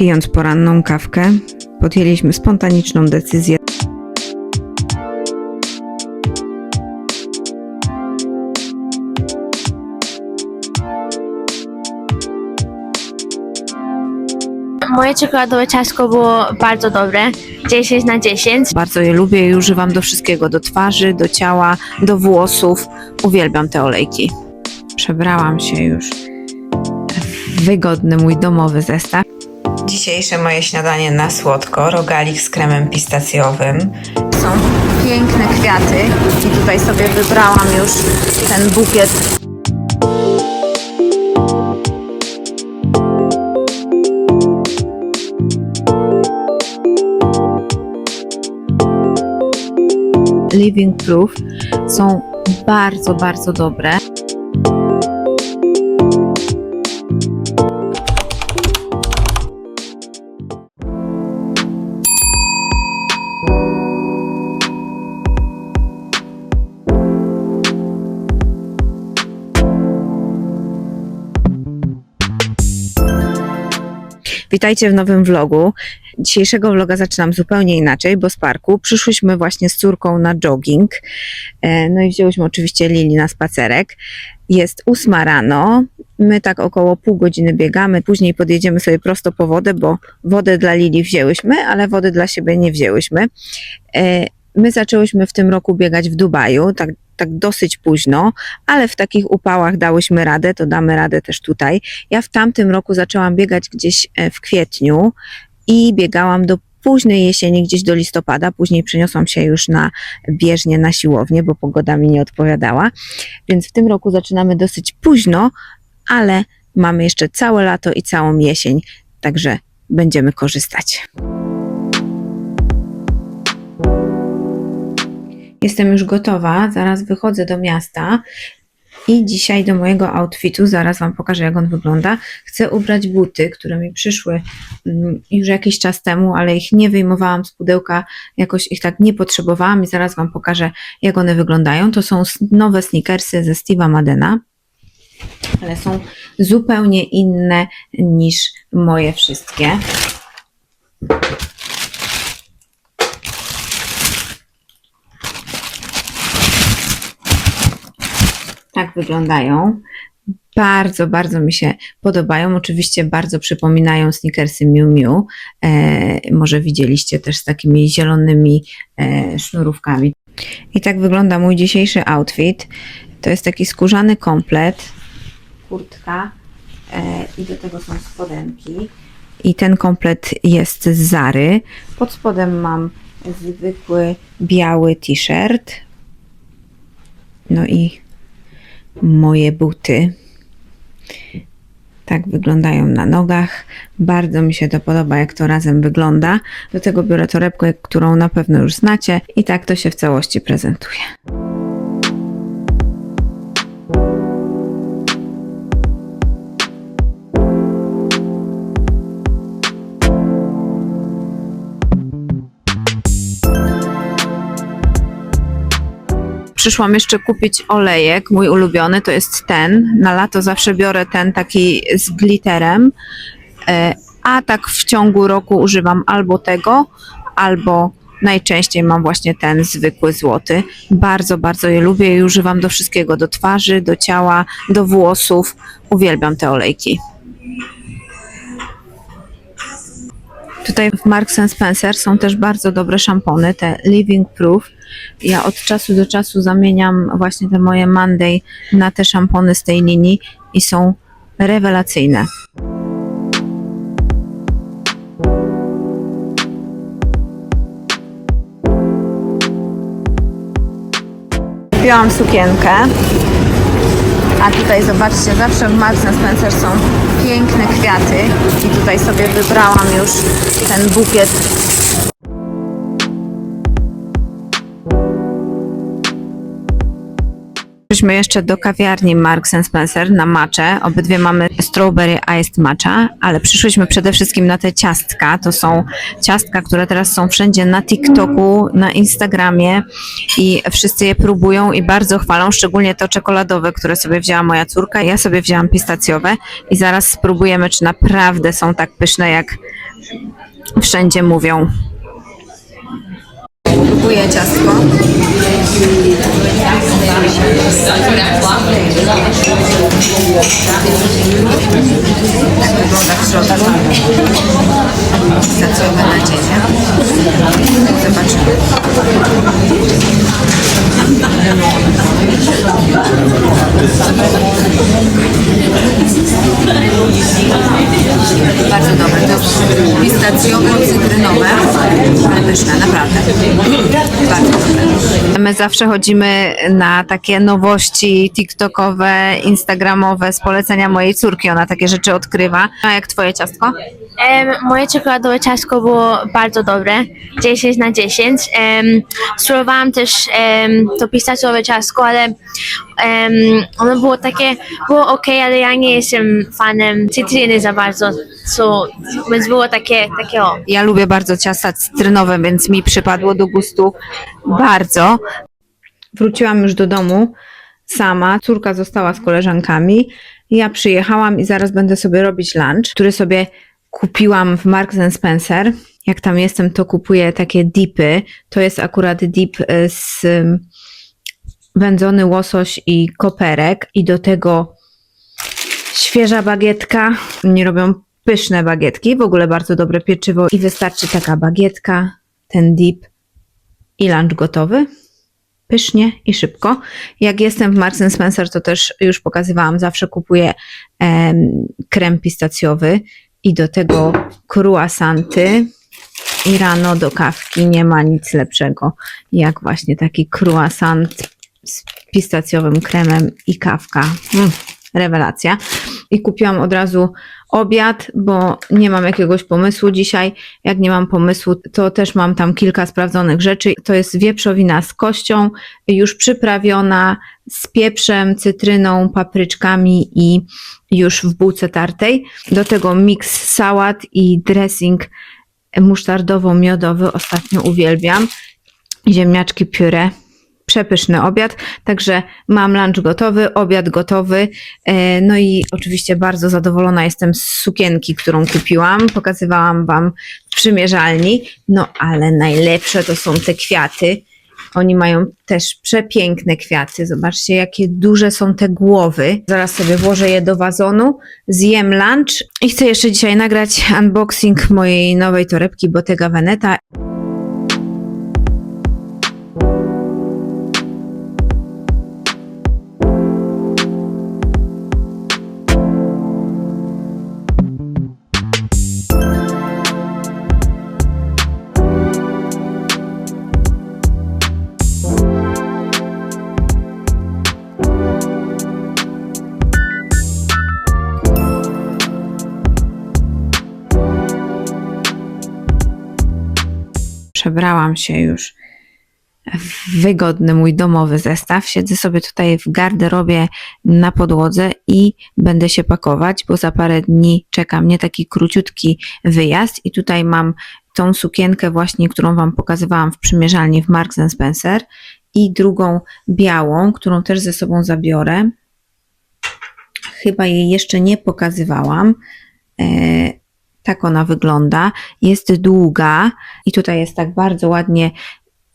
Pijąc poranną kawkę, podjęliśmy spontaniczną decyzję. Moje czekoladowe ciastko było bardzo dobre. 10 na 10. Bardzo je lubię i używam do wszystkiego, do twarzy, do ciała, do włosów. Uwielbiam te olejki. Przebrałam się już w wygodny mój domowy zestaw. Dzisiejsze moje śniadanie na słodko, rogalik z kremem pistacjowym. Są piękne kwiaty i tutaj sobie wybrałam już ten bukiet Living Proof są bardzo, bardzo dobre. Witajcie w nowym vlogu. Dzisiejszego vloga zaczynam zupełnie inaczej, bo z parku przyszłyśmy właśnie z córką na jogging. E, No i wzięłyśmy oczywiście Lili na spacerek. Jest ósma rano. My tak około pół godziny biegamy, później podjedziemy sobie prosto po wodę, bo wodę dla Lili wzięłyśmy, ale wody dla siebie nie wzięłyśmy. E, My zaczęłyśmy w tym roku biegać w Dubaju, tak, tak dosyć późno, ale w takich upałach dałyśmy radę, to damy radę też tutaj. Ja w tamtym roku zaczęłam biegać gdzieś e, w kwietniu i biegałam do późnej jesieni, gdzieś do listopada. Później przeniosłam się już na bieżnię, na siłownię, bo pogoda mi nie odpowiadała. Więc w tym roku zaczynamy dosyć późno, ale mamy jeszcze całe lato i całą jesień, także będziemy korzystać. Jestem już gotowa, zaraz wychodzę do miasta i dzisiaj do mojego outfitu, zaraz Wam pokażę jak on wygląda, chcę ubrać buty, które mi przyszły mm, już jakiś czas temu, ale ich nie wyjmowałam z pudełka, jakoś ich tak nie potrzebowałam i zaraz Wam pokażę jak one wyglądają. To są nowe sneakersy ze Steve'a Madena, ale są zupełnie inne niż moje wszystkie. Tak wyglądają. Bardzo, bardzo mi się podobają. Oczywiście bardzo przypominają sneakersy Miu Miu. E, może widzieliście też z takimi zielonymi e, sznurówkami. I tak wygląda mój dzisiejszy outfit. To jest taki skórzany komplet, kurtka e, i do tego są spodenki. I ten komplet jest z Zary. Pod spodem mam zwykły biały t-shirt. No i moje buty. Tak wyglądają na nogach. Bardzo mi się to podoba, jak to razem wygląda. Do tego biorę torebkę, którą na pewno już znacie, i tak to się w całości prezentuje. Przyszłam jeszcze kupić olejek, mój ulubiony, to jest ten. Na lato zawsze biorę ten taki z glitterem, e, a tak w ciągu roku używam albo tego, albo najczęściej mam właśnie ten zwykły złoty. Bardzo, bardzo je lubię i używam do wszystkiego, do twarzy, do ciała, do włosów. Uwielbiam te olejki. Tutaj w Marks Spencer są też bardzo dobre szampony, te Living Proof. Ja od czasu do czasu zamieniam właśnie te moje Monday na te szampony z tej linii i są rewelacyjne. Kupiłam sukienkę. A tutaj zobaczcie, zawsze w Marks Spencer są piękne kwiaty i tutaj sobie wybrałam już ten bukiet Przyszliśmy jeszcze do kawiarni Marks Spencer na macze. Obydwie mamy strawberry iced matcha, ale przyszłyśmy przede wszystkim na te ciastka. To są ciastka, które teraz są wszędzie na TikToku, na Instagramie i wszyscy je próbują i bardzo chwalą, szczególnie to czekoladowe, które sobie wzięła moja córka. Ja sobie wzięłam pistacjowe i zaraz spróbujemy, czy naprawdę są tak pyszne, jak wszędzie mówią. Kupuję ciastko. Tak wygląda w środku. Stacjowe nadzienie. Zobaczymy. Bardzo dobre. To pistacjowo-cytrynowe. Pyszne, naprawdę. Bardzo dobre. My zawsze chodzimy na takie nowości TikTokowe, Instagramowe z polecenia mojej córki. Ona takie rzeczy odkrywa. A jak twoje ciastko? Em, moje czekoladowe ciastko było bardzo dobre, 10 na 10. Um, spróbowałam też em, to pistacjowe ciastko, ale em, ono było takie, było ok, ale ja nie jestem fanem cytryny za bardzo, so, więc było takie, takie o. Ja lubię bardzo ciasta cytrynowe, więc mi przypadło do gustu bardzo. Wróciłam już do domu sama. Córka została z koleżankami. Ja przyjechałam i zaraz będę sobie robić lunch, który sobie kupiłam w Marks Spencer. Jak tam jestem, to kupuję takie dipy. To jest akurat dip y, z wędzony łosoś i koperek i do tego świeża bagietka. Nie robią pyszne bagietki, w ogóle bardzo dobre pieczywo i wystarczy taka bagietka, ten dip i lunch gotowy. Pysznie i szybko. Jak jestem w Marks Spencer, to też już pokazywałam, zawsze kupuję em, krem pistacjowy i do tego croissanty. I rano do kawki nie ma nic lepszego, jak właśnie taki croissant z pistacjowym kremem i kawka. Mm, rewelacja. I kupiłam od razu obiad, bo nie mam jakiegoś pomysłu dzisiaj. Jak nie mam pomysłu, to też mam tam kilka sprawdzonych rzeczy. To jest wieprzowina z kością, już przyprawiona z pieprzem, cytryną, papryczkami i już w bułce tartej. Do tego miks sałat i dressing musztardowo-miodowy. Ostatnio uwielbiam. Ziemniaczki puree przepyszny obiad, także mam lunch gotowy, obiad gotowy, e, no i oczywiście bardzo zadowolona jestem z sukienki, którą kupiłam, pokazywałam Wam w przymierzalni, no ale najlepsze to są te kwiaty, oni mają też przepiękne kwiaty, zobaczcie jakie duże są te głowy, zaraz sobie włożę je do wazonu, zjem lunch i chcę jeszcze dzisiaj nagrać unboxing mojej nowej torebki Bottega Veneta przebrałam się już w wygodny mój domowy zestaw. Siedzę sobie tutaj w garderobie na podłodze i będę się pakować, bo za parę dni czeka mnie taki króciutki wyjazd i tutaj mam tą sukienkę właśnie, którą Wam pokazywałam w przymierzalni w Marks Spencer i drugą białą, którą też ze sobą zabiorę. Chyba jej jeszcze nie pokazywałam. Tak ona wygląda. Jest długa i tutaj jest tak bardzo ładnie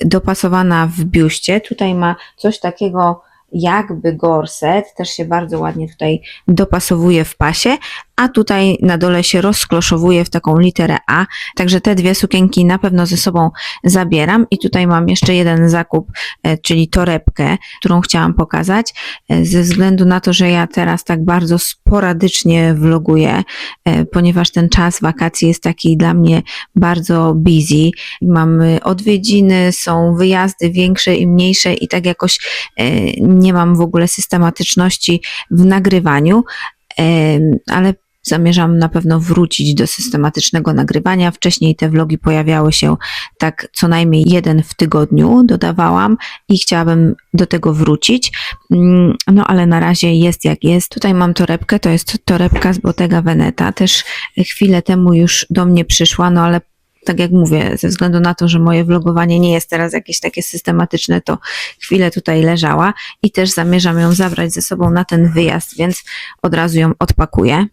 dopasowana w biuście. Tutaj ma coś takiego jakby gorset, też się bardzo ładnie tutaj dopasowuje w pasie, a tutaj na dole się rozkloszowuje w taką literę A. Także te dwie sukienki na pewno ze sobą zabieram i tutaj mam jeszcze jeden zakup, e, czyli torebkę, którą chciałam pokazać, e, ze względu na to, że ja teraz tak bardzo sporadycznie vloguję, e, ponieważ ten czas wakacji jest taki dla mnie bardzo busy. Mamy odwiedziny, są wyjazdy większe i mniejsze i tak jakoś e, nie mam w ogóle systematyczności w nagrywaniu, ale zamierzam na pewno wrócić do systematycznego nagrywania. Wcześniej te vlogi pojawiały się tak co najmniej jeden w tygodniu, dodawałam i chciałabym do tego wrócić. Mm, No ale na razie jest jak jest. Tutaj mam torebkę, to jest torebka z Bottega Veneta. Też chwilę temu już do mnie przyszła, no ale tak jak mówię, ze względu na to, że moje vlogowanie nie jest teraz jakieś takie systematyczne, to chwilę tutaj leżała i też zamierzam ją zabrać ze sobą na ten wyjazd, więc od razu ją odpakuję.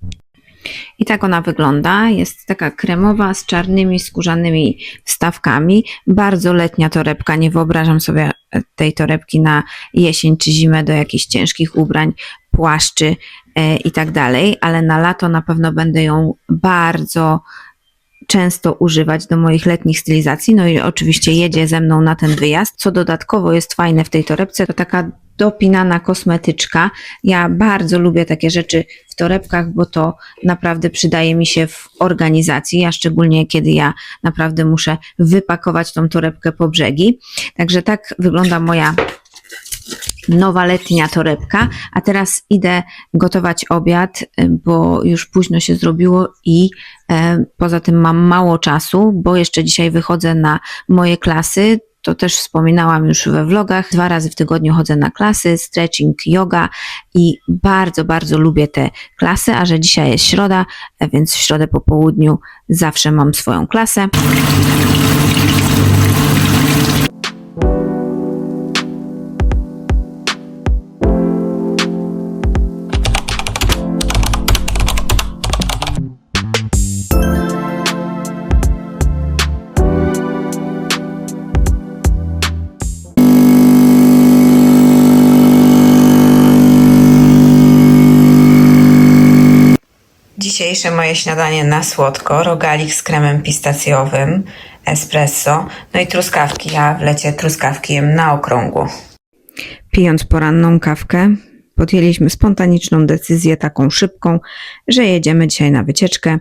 I tak ona wygląda. Jest taka kremowa z czarnymi skórzanymi wstawkami. Bardzo letnia torebka. Nie wyobrażam sobie tej torebki na jesień czy zimę do jakichś ciężkich ubrań, płaszczy e, i tak dalej, ale na lato na pewno będę ją bardzo często używać do moich letnich stylizacji. No i oczywiście jedzie ze mną na ten wyjazd. Co dodatkowo jest fajne w tej torebce, to taka dopinana kosmetyczka. Ja bardzo lubię takie rzeczy w torebkach, bo to naprawdę przydaje mi się w organizacji, a szczególnie kiedy ja naprawdę muszę wypakować tą torebkę po brzegi. Także tak wygląda moja nowa letnia torebka, a teraz idę gotować obiad, y, bo już późno się zrobiło i e, poza tym mam mało czasu, bo jeszcze dzisiaj wychodzę na moje klasy. To też wspominałam już we vlogach. Dwa razy w tygodniu chodzę na klasy, stretching, yoga i bardzo, bardzo lubię te klasy, a że dzisiaj jest środa, e, więc w środę po południu zawsze mam swoją klasę. Dzisiejsze moje śniadanie na słodko, rogalik z kremem pistacjowym, espresso, no i truskawki. Ja w lecie truskawki jem na okrągło. Pijąc poranną kawkę, podjęliśmy spontaniczną decyzję, taką szybką, że jedziemy dzisiaj na wycieczkę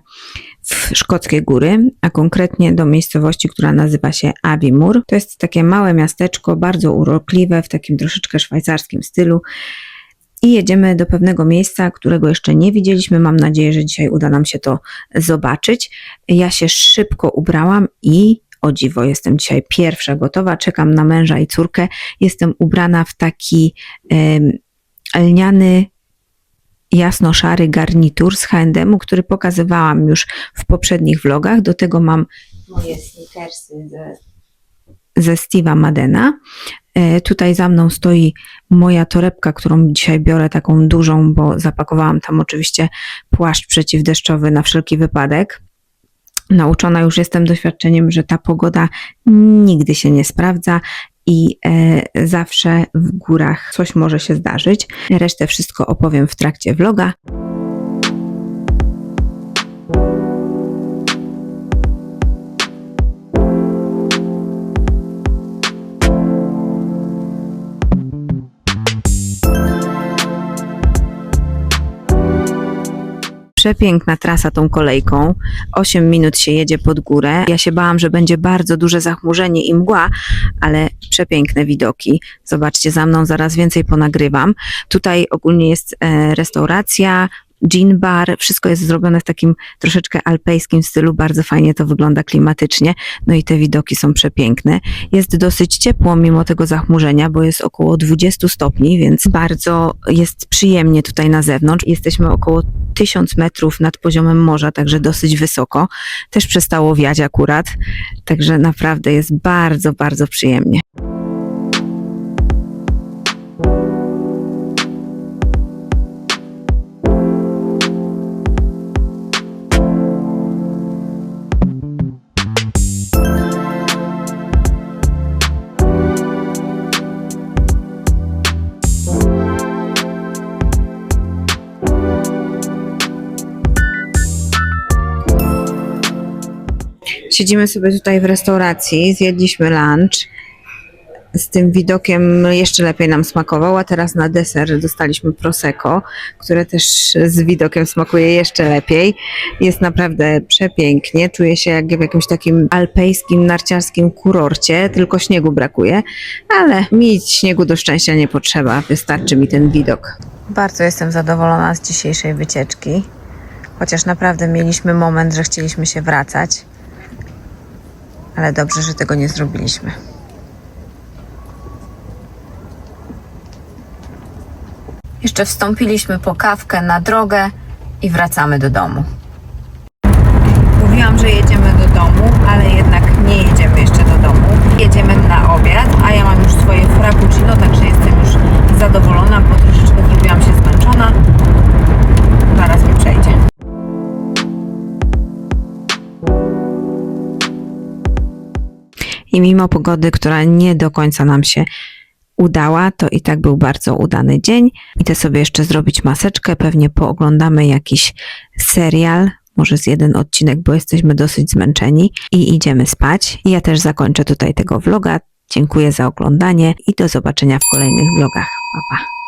w Szkockie Góry, a konkretnie do miejscowości, która nazywa się Abbey To jest takie małe miasteczko, bardzo urokliwe, w takim troszeczkę szwajcarskim stylu. I jedziemy do pewnego miejsca, którego jeszcze nie widzieliśmy. Mam nadzieję, że dzisiaj uda nam się to zobaczyć. Ja się szybko ubrałam i o dziwo, jestem dzisiaj pierwsza gotowa. Czekam na męża i córkę. Jestem ubrana w taki em, lniany, jasno-szary garnitur z H&M, który pokazywałam już w poprzednich vlogach. Do tego mam moje sneakersy ze, ze Steve'a Madena. E, Tutaj za mną stoi moja torebka, którą dzisiaj biorę taką dużą, bo zapakowałam tam oczywiście płaszcz przeciwdeszczowy na wszelki wypadek. Nauczona już jestem doświadczeniem, że ta pogoda nigdy się nie sprawdza i e, zawsze w górach coś może się zdarzyć. Resztę wszystko opowiem w trakcie vloga. Przepiękna trasa tą kolejką. 8 minut się jedzie pod górę. Ja się bałam, że będzie bardzo duże zachmurzenie i mgła, ale przepiękne widoki. Zobaczcie, za mną zaraz więcej ponagrywam. Tutaj ogólnie jest e, restauracja, gin bar, wszystko jest zrobione w takim troszeczkę alpejskim stylu, bardzo fajnie to wygląda klimatycznie, no i te widoki są przepiękne. Jest dosyć ciepło mimo tego zachmurzenia, bo jest około 20 stopni, więc bardzo jest przyjemnie tutaj na zewnątrz. Jesteśmy około 1000 metrów nad poziomem morza, także dosyć wysoko. Też przestało wiać akurat, także naprawdę jest bardzo, bardzo przyjemnie. Siedzimy sobie tutaj w restauracji, zjedliśmy lunch. Z tym widokiem jeszcze lepiej nam smakował, a teraz na deser dostaliśmy prosecco, które też z widokiem smakuje jeszcze lepiej. Jest naprawdę przepięknie, czuję się jak w jakimś takim alpejskim, narciarskim kurorcie, tylko śniegu brakuje, ale mi śniegu do szczęścia nie potrzeba, wystarczy mi ten widok. Bardzo jestem zadowolona z dzisiejszej wycieczki, chociaż naprawdę mieliśmy moment, że chcieliśmy się wracać ale dobrze, że tego nie zrobiliśmy. Jeszcze wstąpiliśmy po kawkę na drogę i wracamy do domu. Mówiłam, że jedziemy do domu, ale jednak nie jedziemy jeszcze do domu. Jedziemy na obiad, a ja mam już swoje frappuccino, także jestem już zadowolona, I mimo pogody, która nie do końca nam się udała, to i tak był bardzo udany dzień. Idę sobie jeszcze zrobić maseczkę, pewnie pooglądamy jakiś serial, może z jeden odcinek, bo jesteśmy dosyć zmęczeni i idziemy spać. Ja też zakończę tutaj tego vloga. Dziękuję za oglądanie i do zobaczenia w kolejnych vlogach. Pa, pa.